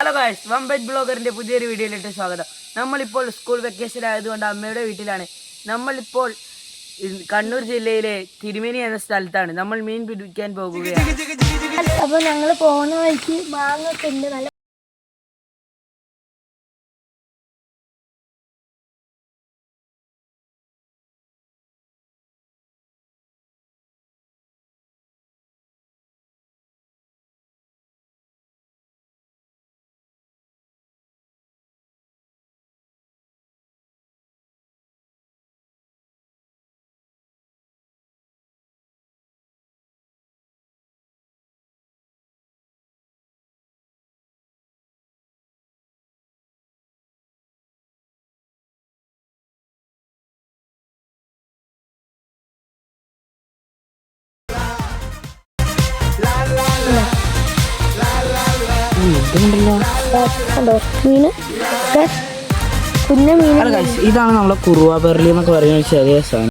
Hello guys വമ്പറ്റ് ബ്ലോഗറിന്റെ പുതിയൊരു വീഡിയോയിലിട്ട് സ്വാഗതം. നമ്മളിപ്പോൾ സ്കൂൾ വെക്കേഷൻ ആയതുകൊണ്ട് അമ്മയുടെ വീട്ടിലാണ്. നമ്മളിപ്പോൾ കണ്ണൂർ ജില്ലയിലെ തിരുമേനി എന്ന സ്ഥലത്താണ്. നമ്മൾ മീൻ പിടിക്കാൻ പോകുകയാണ്. അപ്പോൾ ഞങ്ങൾ പോകുന്ന വഴിക്ക് മാങ്ങ ഒക്കെ ഉണ്ട്. നല്ല കണ്ടോ? മീന് ദേ, കുഞ്ഞ മീൻ ഇതാണ് നമ്മളെ കുറുവ ബെർലി എന്നൊക്കെ പറയുന്ന ചെറിയ സാധനം.